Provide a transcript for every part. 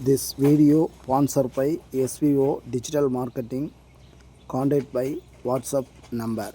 This video sponsor by SVO digital marketing contact by WhatsApp number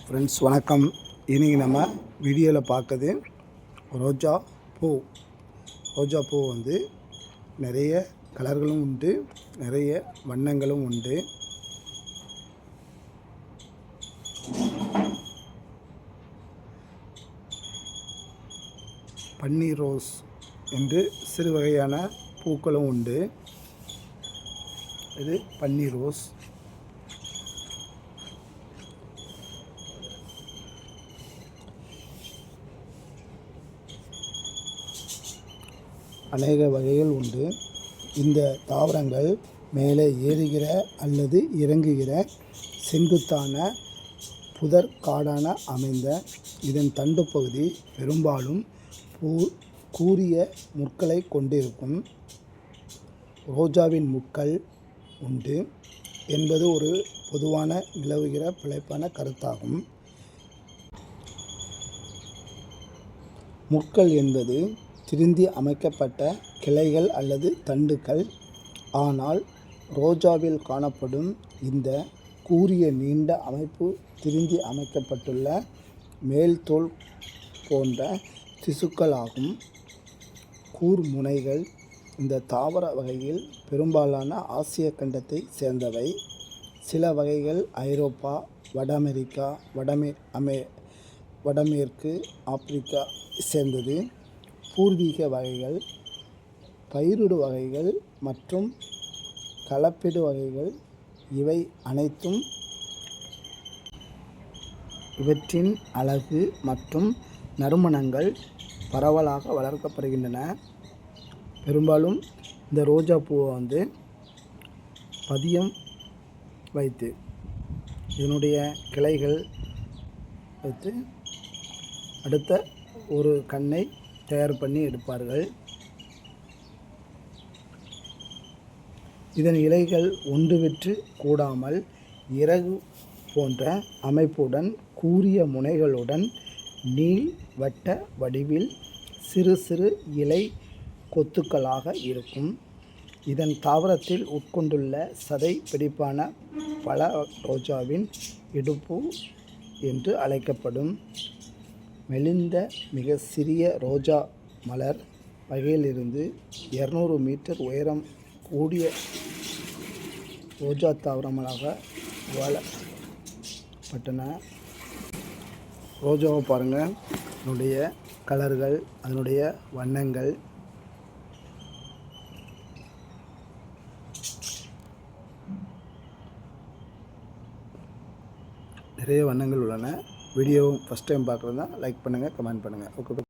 friends வணக்கம். இன்றைக்கி நம்ம வீடியோவில் பார்க்குறது ரோஜா பூ. ரோஜா பூ வந்து நிறைய கலர்களும் உண்டு நிறைய வண்ணங்களும் உண்டு. பன்னீர் ரோஸ் என்று சிறு வகையான பூக்களும் உண்டு. இது பன்னீர் ரோஸ். அநேக வகைகள் உண்டு. இந்த தாவரங்கள் மேலே ஏறுகிற அல்லது இறங்குகிற செங்குத்தான புதர் காடான அமைந்த இதன் தண்டு பகுதி பெரும்பாலும் பூ கூரிய முட்களை கொண்டிருக்கும். ரோஜாவின் முட்கள் உண்டு என்பது ஒரு பொதுவான நிலவுகிற பிழைப்பான கருத்தாகும். முட்கள் என்பது திருந்தி அமைக்கப்பட்ட கிளைகள் அல்லது தண்டுகள். ஆனால் ரோஜாவில் காணப்படும் இந்த கூரிய நீண்ட அமைப்பு திருந்தி அமைக்கப்பட்டுள்ள மேல்தோல் போன்ற திசுக்களாகும். கூர்முனைகள் இந்த தாவர வகையில் பெரும்பாலான ஆசிய கண்டத்தை சேர்ந்தவை. சில வகைகள் ஐரோப்பா வட அமெரிக்கா வடமே அமே வடமேற்கு ஆப்பிரிக்கா சேர்ந்தது. பூர்வீக வகைகள் பயிரிடு வகைகள் மற்றும் கலப்பிடு வகைகள் இவை அனைத்தும் இவற்றின் அழகு மற்றும் நறுமணங்கள் பரவலாக வளர்க்கப்படுகின்றன. பெரும்பாலும் இந்த ரோஜா பூவை வந்து பதியம் வைத்து இதனுடைய கிளைகள் வைத்து அடுத்த ஒரு கண்ணை தயார் பண்ணி எடுப்பார்கள். இதன் இலைகள் ஒன்று விற்று கூடாமல் இறகு போன்ற அமைப்புடன் கூரிய முனைகளுடன் நீள் வட்ட வடிவில் சிறு சிறு இலை கொத்துக்களாக இருக்கும். இதன் தாவரத்தில் உட்கொண்டுள்ள சதை பிடிப்பான பல ரோஜாவின் இடுப்பு என்று அழைக்கப்படும். மெலிந்த மிக சிறிய ரோஜா மலர் வகையிலிருந்து இரநூறு மீட்டர் உயரம் கூடிய ரோஜா தாவரங்களாக வாழப்பட்டன ரோஜாவை பாருங்கள் அதனுடைய கலர்கள் அதனுடைய வண்ணங்கள். நிறைய வண்ணங்கள் உள்ளன. வீடியோவும் ஃபஸ்ட் டைம் பார்க்குறதா லைக் பண்ணுங்கள் கமெண்ட் பண்ணுங்கள் ஓகே